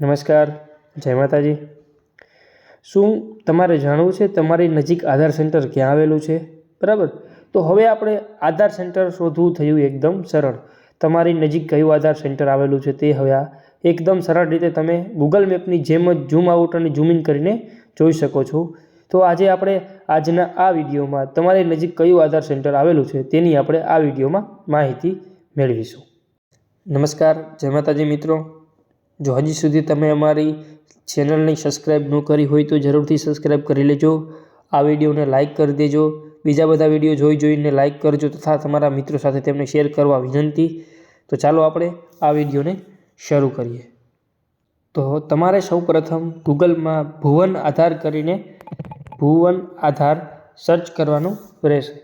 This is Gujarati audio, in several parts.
નમસ્કાર, જય માતાજી. શું તમારે જાણવું છે તમારી નજીક આધાર સેન્ટર ક્યાં આવેલું છે? બરાબર? તો હવે આપણે આધાર સેન્ટર શોધવું થયું એકદમ સરળ. તમારી નજીક કયું આધાર સેન્ટર આવેલું છે તે હવે આ એકદમ સરળ રીતે તમે ગૂગલ મેપની જેમ જ ઝૂમ આઉટ અને ઝૂમ ઇન કરીને જોઈ શકો છો. તો આજે આપણે આજના આ વિડીયોમાં તમારી નજીક કયું આધાર સેન્ટર આવેલું છે તેની આપણે આ વિડીયોમાં માહિતી મેળવીશું. નમસ્કાર, જય માતાજી મિત્રો. જો હજી સુધી તમે અમારી ચેનલને સબસ્ક્રાઈબ ન કરી હોય તો જરૂરથી સબસ્ક્રાઈબ કરી લેજો. આ વિડીયોને લાઇક કરી દેજો. બીજા બધા વીડિયો જોઈ જોઈને લાઇક કરજો તથા તમારા મિત્રો સાથે તેમને શેર કરવા વિનંતી. તો ચાલો આપણે આ વિડીયોને શરૂ કરીએ. તો તમારે સૌ પ્રથમ ગૂગલમાં ભુવન આધાર કરીને ભુવન આધાર સર્ચ કરવાનું રહેશે.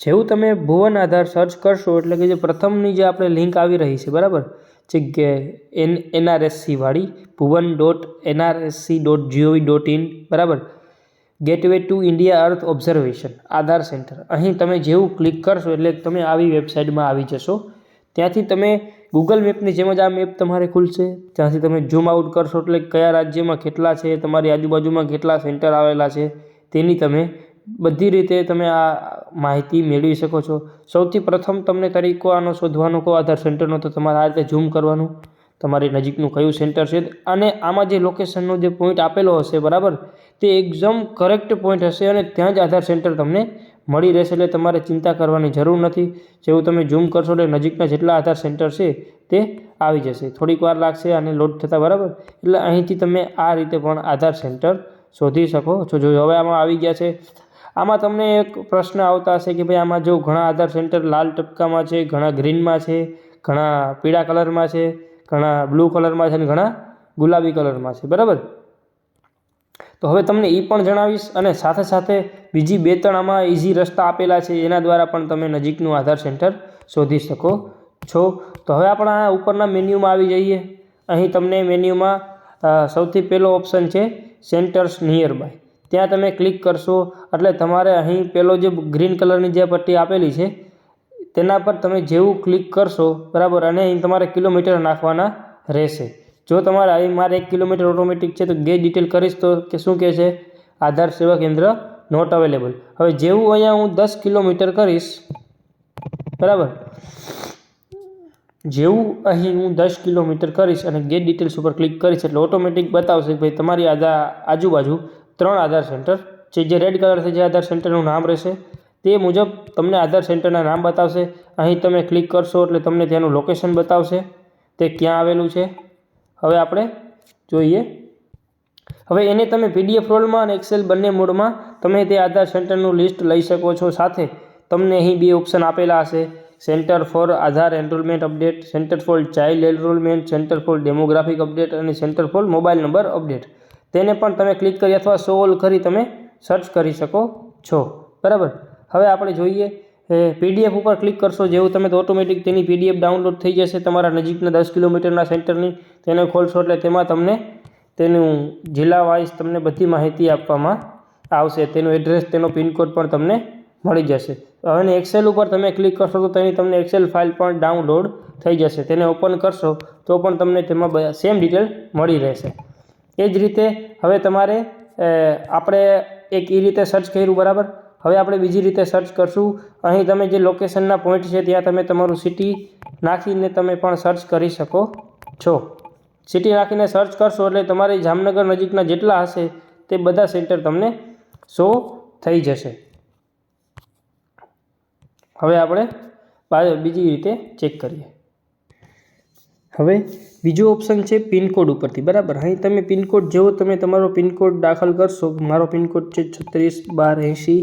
જેવું તમે ભુવન આધાર સર્ચ કરશો એટલે કે જે પ્રથમની જે આપણે લિંક આવી રહી છે, બરાબર? જે N N R S C વાળી Bhuvan dot N R S C dot G O V dot in, બરાબર? Gateway to India earth observation, Aadhaar centre. અહીં તમે જેવું ક્લિક કરશો એટલે તમે આવી વેબસાઇટમાં આવી જશો. ત્યાંથી તમે ગૂગલ મેપની જેમ જ આ મેપ તમારે ખુલશે. ત્યાંથી તમે ઝૂમ આઉટ કરશો એટલે કયા રાજ્યમાં કેટલા છે, તમારી આજુબાજુમાં કેટલા સેન્ટર આવેલા છે, તેની તમે બધી રીતે તમે આ માહિતી મેળવી શકો છો. સૌથી પ્રથમ તમને તરીકો આનો શોધવાનો કહો, આધાર સેન્ટરનો, તો તમારે આ રીતે ઝૂમ કરવાનું. તમારી નજીકનું કયું સેન્ટર છે અને આમાં જે લોકેશનનો જે પોઈન્ટ આપેલો હશે, બરાબર? તે એકદમ કરેક્ટ પોઈન્ટ હશે અને ત્યાં જ આધાર સેન્ટર તમને મળી રહેશે એટલે તમારે ચિંતા કરવાની જરૂર નથી. જેવું તમે ઝૂમ કરશો એટલે નજીકના જેટલા આધાર સેન્ટર છે તે આવી જશે. થોડીક વાર લાગશે અને લોડ થતાં, બરાબર? એટલે અહીંથી તમે આ રીતે પણ આધાર સેન્ટર શોધી શકો છો. જો હવે આમાં આવી ગયા છે આમાં તમને એક પ્રશ્ન આવતા હશે કે ભાઈ આમાં જો ઘણા આધાર સેન્ટર લાલ ટપકામાં છે, ઘણા ગ્રીનમાં છે, ઘણા પીળા કલરમાં છે, ઘણા બ્લુ કલરમાં છે અને ઘણા ગુલાબી કલરમાં છે. બરાબર? તો હવે તમને એ પણ જણાવીશ અને સાથે સાથે બીજી બે ત્રણ આમાં ઇઝી રસ્તા આપેલા છે, એના દ્વારા પણ તમે નજીકનું આધાર સેન્ટર શોધી શકો છો. તો હવે આપણે આ ઉપરના મેન્યુમાં આવી જઈએ. અહીં તમને મેન્યુમાં સૌથી પહેલો ઓપ્શન છે, સેન્ટર્સ નિયર બાય ત્યાં તમે ક્લિક કરશો. એટલે તમારે અહીં પેલો જે ગ્રીન કલરની જે પટ્ટી આપેલી છે, તેના પર તમે જેવું ક્લિક કરશો, બરાબર, અને અહીં તમારે કિલોમીટર નાખવાના રહેશે. જો તમારે અહીં મારે એક કિલોમીટર ઓટોમેટિક છે, તો ગેટ ડિટેલ કરીશ તો કે શું કહે છે? આધાર સેવા કેન્દ્ર નોટ અવેલેબલ હવે જેવું અહીંયા હું દસ કિલોમીટર કરીશ, બરાબર, જેવું અહીં હું દસ કિલોમીટર કરીશ અને ગેટ ડિટેલ્સ ઉપર ક્લિક કરીશ, એટલે ઓટોમેટિક બતાવશે ભાઈ તમારી આધા આજુબાજુ ત્રણ આધાર સેન્ટર છે. જે રેડ કલરથી જે આધાર સેન્ટરનું નામ રહેશે, તે મુજબ તમને આધાર સેન્ટરના નામ બતાવશે. અહીં તમે ક્લિક કરશો એટલે તમને તેનું લોકેશન બતાવશે. તે ક્યાં આવેલું છે? હવે આપણે જોઈએ. હવે એને તમે પીડીએફ રોલમાં અને એક્સેલ બંને મોડમાં તમે તે આધાર સેન્ટરનું લિસ્ટ લઈ શકો છો. સાથે તમને અહીં બે ઓપ્શન આપેલા હશે. Centre for Aadhaar enrolment update centre for child enrolment centre for demographic update અને centre for mobile number update તેને પણ તમે ક્લિક કરી અથવા સોલ્વ કરી તમે સર્ચ કરી શકો છો. બરાબર? હવે આપણે જોઈએ પીડીએફ ઉપર ક્લિક કરશો જેવું તમે તો ઓટોમેટિક તેની પીડીએફ ડાઉનલોડ થઈ જશે તમારા નજીકના દસ કિલોમીટરના સેન્ટરની તેને ખોલશો એટલે તેમાં તમને તેનું જિલ્લા વાઇઝ તમને બધી માહિતી આપવામાં આવશે. તેનું એડ્રેસ તેનો પિનકોડ પણ તમને મળી જશે. હવે એક્સેલ ઉપર તમે ક્લિક કરશો તો તેની તમને એક્સેલ ફાઇલ પણ ડાઉનલોડ થઈ જશે. તેને ઓપન કરશો તો પણ તમને તેમાં સેમ ડિટેલ મળી રહેશે. એ જ રીતે હવે તમારે આપણે એક એ રીતે સર્ચ કર્યું, બરાબર? હવે આપણે બીજી રીતે સર્ચ કરશું. અહીં તમે જે લોકેશનના પોઈન્ટ છે, ત્યાં તમે તમારું સિટી નાખીને તમે પણ સર્ચ કરી શકો છો. સિટી નાખીને સર્ચ કરશો એટલે તમારી જામનગર નજીકના જેટલા હશે, તે બધા સેન્ટર તમને શો થઈ જશે. હવે આપણે બીજી રીતે ચેક કરીએ. હવે બીજો ઓપ્શન છે પિનકોડ ઉપરથી, બરાબર? અહીં તમે પિનકોડ જેવો તમે તમારો પિનકોડ દાખલ કરશો, મારો પિનકોડ છે છત્રીસ બાર એંશી,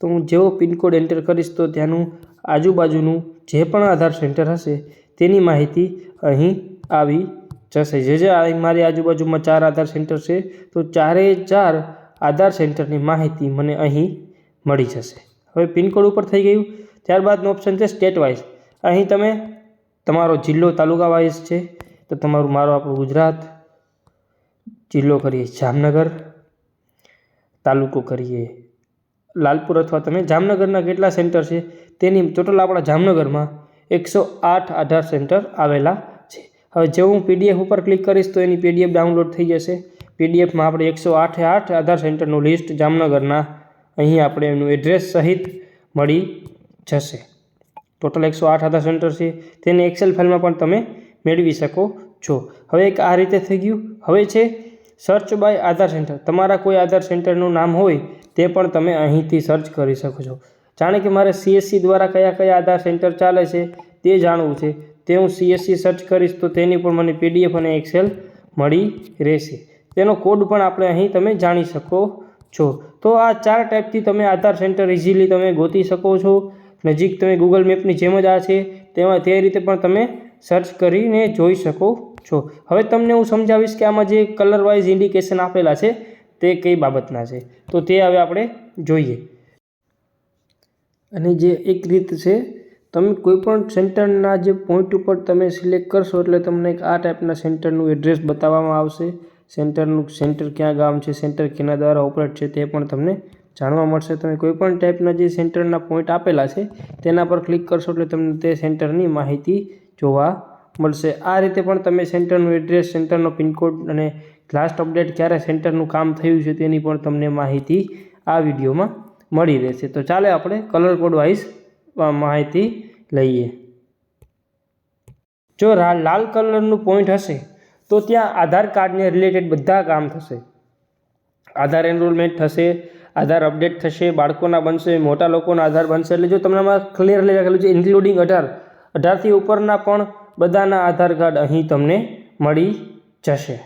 તો હું જેવો પિનકોડ એન્ટર કરીશ તો ત્યાંનું આજુબાજુનું જે પણ આધાર સેન્ટર હશે, તેની માહિતી અહીં આવી જશે. જે જે મારી આજુબાજુમાં ચાર આધાર સેન્ટર છે, તો ચારેય ચાર આધાર સેન્ટરની માહિતી મને અહીં મળી જશે. હવે પિનકોડ ઉપર થઈ ગયું. ત્યારબાદનો ઓપ્શન છે સ્ટેટ વાઇઝ અહીં તમે તમારો જિલ્લો તાલુકા વાઇઝ છે, તો તમારું મારો આપણું ગુજરાત. જિલ્લો કરીએ જામનગર. તાલુકો કરીએ લાલપુર અથવા તમે જામનગરના કેટલા સેન્ટર છે, તેની ટોટલ આપણા જામનગરમાં એકસો આઠ આધાર સેન્ટર આવેલા છે. હવે જો હું પીડીએફ ઉપર ક્લિક કરીશ, તો એની પીડીએફ ડાઉનલોડ થઈ જશે. પીડીએફમાં આપણે એકસો આઠે આઠ આધાર સેન્ટરનું લિસ્ટ જામનગરના. અહીં આપણે એનું એડ્રેસ સહિત મળી જશે. ટોટલ એકસો આઠ આધાર સેન્ટર છે. તેને એક્સેલ ફાઇલમાં પણ તમે મેળવી શકો છો. હવે એક આ રીતે થઈ ગયું. હવે છે સર્ચ બાય આધાર સેન્ટર તમારા કોઈ આધાર સેન્ટરનું નામ હોય, તે પણ તમે અહીંથી સર્ચ કરી શકો છો. જાણે કે મારે સીએસસી દ્વારા કયા કયા આધાર સેન્ટર ચાલે છે, તે જાણવું છે. તે હું સીએસસી સર્ચ કરીશ તો તેની પણ મને પીડીએફ અને એક્સેલ મળી રહેશે. તેનો કોડ પણ આપણે અહીં તમે જાણી શકો છો. તો આ ચાર ટાઈપથી તમે આધાર સેન્ટર ઇઝીલી તમે ગોતી શકો છો. નજીક તમે ગૂગલ મેપની જેમ જ આ છે, તેમાં તે રીતે પણ તમે સર્ચ કરીને જોઈ શકો છો. હવે તમને હું સમજાવીશ કે આમાં જે કલર વાઇઝ ઇન્ડિકેશન આપેલા છે, તે કઈ બાબતના છે. તો તે હવે આપણે જોઈએ. અને જે એક રીત છે, તમે કોઈપણ સેન્ટરના જે પોઈન્ટ ઉપર તમે સિલેક્ટ કરશો, એટલે તમને એક આ ટાઈપના સેન્ટરનું એડ્રેસ બતાવવામાં આવશે. સેન્ટરનું સેન્ટર ક્યાં ગામ છે સેન્ટર કેના દ્વારા ઓપરેટ છે, તે પણ તમને જાણવા મળશે. તમે કોઈપણ ટાઈપના જે સેન્ટરના પોઈન્ટ આપેલા છે, તેના પર ક્લિક કરશો એટલે તમને તે સેન્ટરની માહિતી જોવા મળશે. આ રીતે પણ તમે સેન્ટરનું એડ્રેસ સેન્ટરનો પિનકોડ અને લાસ્ટ અપડેટ ક્યારે સેન્ટરનું કામ થયું છે તેની પણ તમને માહિતી આ વિડીયોમાં મળી રહેશે. તો ચાલે આપણે કલર કોડ માહિતી લઈએ. જો લાલ કલરનું પોઈન્ટ હશે, તો ત્યાં આધાર કાર્ડને રિલેટેડ બધા કામ થશે. આધાર એનરોલમેન્ટ થશે આધાર અપડેટ થશે, બાળકોના બનશે, મોટા લોકોના આધાર બનશે. એટલે જો તમને આમાં ક્લિયરલી લખેલું છે ઇન્ક્લુડિંગ અઢાર. અઢારથી ઉપરના પણ બધાના આધાર કાર્ડ અહીં તમને મળી જશે.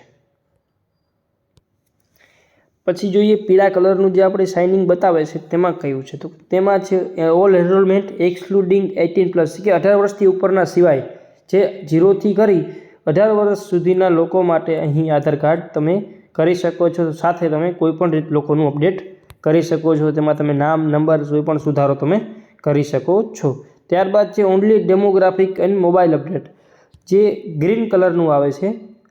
પછી જોઈએ પીળા કલરનું જે આપણે સાઇનિંગ બતાવે છે, તેમાં કયું છે? તો તેમાં છે all enrolment excluding eighteen plus કે અઢાર વર્ષથી ઉપરના સિવાય જે જીરોથી કરી, અઢાર વર્ષ સુધીના લોકો માટે અહીં આધાર કાર્ડ તમે કરી શકો છો. સાથે તમે કોઈપણ રીત લોકોનું અપડેટ કરી શકો છો. તેમાં તમે નામ, નંબર, કોઈ પણ સુધારો તમે કરી શકો છો. ત્યારબાદ છે only demographic and mobile update જે ગ્રીન કલરનું આવે છે,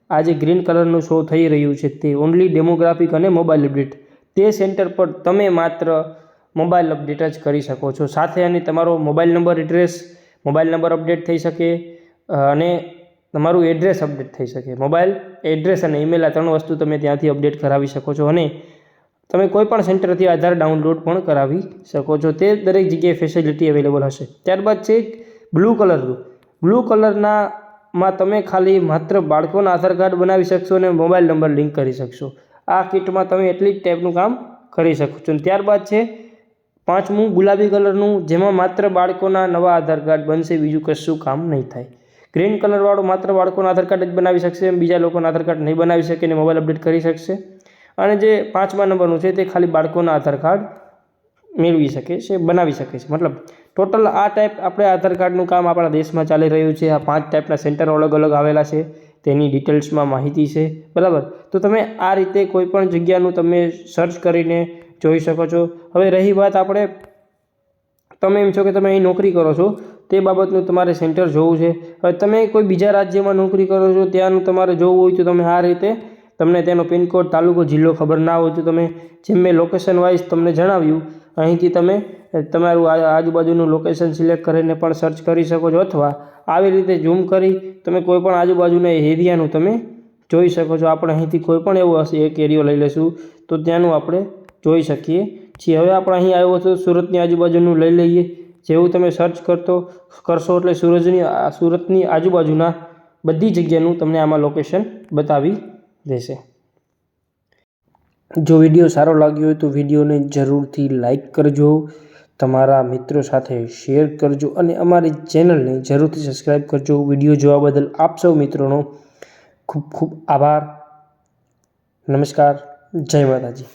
આ જે ગ્રીન કલરનું શો થઈ રહ્યું છે તે ઓનલી ડેમોગ્રાફિક અને મોબાઈલ અપડેટ તે સેન્ટર પર તમે માત્ર મોબાઈલ અપડેટ જ કરી શકો છો. સાથે અને તમારો mobile number address mobile number update થઈ શકે અને તમારું એડ્રેસ અપડેટ થઈ શકે. મોબાઈલ એડ્રેસ અને ઈમેલ આ ત્રણ વસ્તુ તમે ત્યાંથી અપડેટ કરાવી શકો છો અને તમે કોઈ પણ સેન્ટરથી આધાર ડાઉનલોડ પણ કરાવી શકો છો. તે દરેક જગ્યાએ ફેસિલિટી અવેલેબલ હશે. ત્યારબાદ છે બ્લુ કલરનું બ્લુ કલરના માં તમે ખાલી માત્ર બાળકોના આધાર કાર્ડ બનાવી શકશો અને મોબાઈલ નંબર લિંક કરી શકશો. આ કિટમાં તમે એટલી જ ટાઈપનું કામ કરી શકો છો. અને ત્યારબાદ છે પાંચમું ગુલાબી કલરનું જેમાં માત્ર બાળકોના નવા આધાર કાર્ડ બનશે, બીજું કશું કામ નહીં થાય. ગ્રીન કલરવાળું માત્ર બાળકોના આધાર કાર્ડ જ બનાવી શકશે બીજા લોકોના આધાર કાર્ડ નહીં બનાવી શકે અને મોબાઈલ અપડેટ કરી શકશે. અને જે પાંચમા નંબરનું છે તે ખાલી બાળકોના આધાર કાર્ડ મેળવી શકે છે, બનાવી શકે છે. મતલબ ટોટલ આ ટાઈપ આપણે આધાર કાર્ડનું કામ આપણા દેશમાં ચાલી રહ્યું છે. આ પાંચ ટાઈપના સેન્ટરો અલગ અલગ આવેલા છે. તેની ડિટેલ્સમાં માહિતી છે. બરાબર? તો તમે આ રીતે કોઈ પણ જગ્યાનું તમે સર્ચ કરીને જોઈ શકો છો. હવે રહી વાત આપણે, તમે એમ છો કે તમે અહીં નોકરી કરો છો, તે બાબતનું તમારે સેન્ટર જોવું છે. હવે તમે કોઈ બીજા રાજ્યમાં નોકરી કરો છો, ત્યાંનું તમારે જોવું હોય તો તમે આ રીતે તમને તેનો પિનકોડ તાલુકો જિલ્લો ખબર ના હોય તો તમે જેમ મેં લોકેશન વાઇઝ તમને જણાવ્યું, અહીંથી તમે તમારું આજુબાજુનું લોકેશન સિલેક્ટ કરીને પણ સર્ચ કરી શકો છો અથવા આવી રીતે ઝૂમ કરી તમે કોઈપણ આજુબાજુના એરિયાનું તમે જોઈ શકો છો. આપણે અહીંથી કોઈ પણ એવું હશે, એક એરિયો લઈ લઈશું તો ત્યાંનું આપણે જોઈ શકીએ છીએ. હવે આપણે અહીં આવ્યો તો સુરતની આજુબાજુનું લઈ લઈએ. જેવું તમે સર્ચ કરતો કરશો એટલે સૂરજની સુરતની આજુબાજુના બધી જગ્યાનું તમને આમાં લોકેશન બતાવી દેશે. જો વીડિયો સારો લાગ્યો હોય તો વિડીયોને જરૂરથી લાઈક કરજો, તમારા મિત્રો સાથે શેર કરજો અને અમારી ચેનલને જરૂરથી સબસ્ક્રાઈબ કરજો. વીડિયો જોવા બદલ આપ સૌ મિત્રોનો ખૂબ ખૂબ આભાર. નમસ્કાર. જય માતાજી.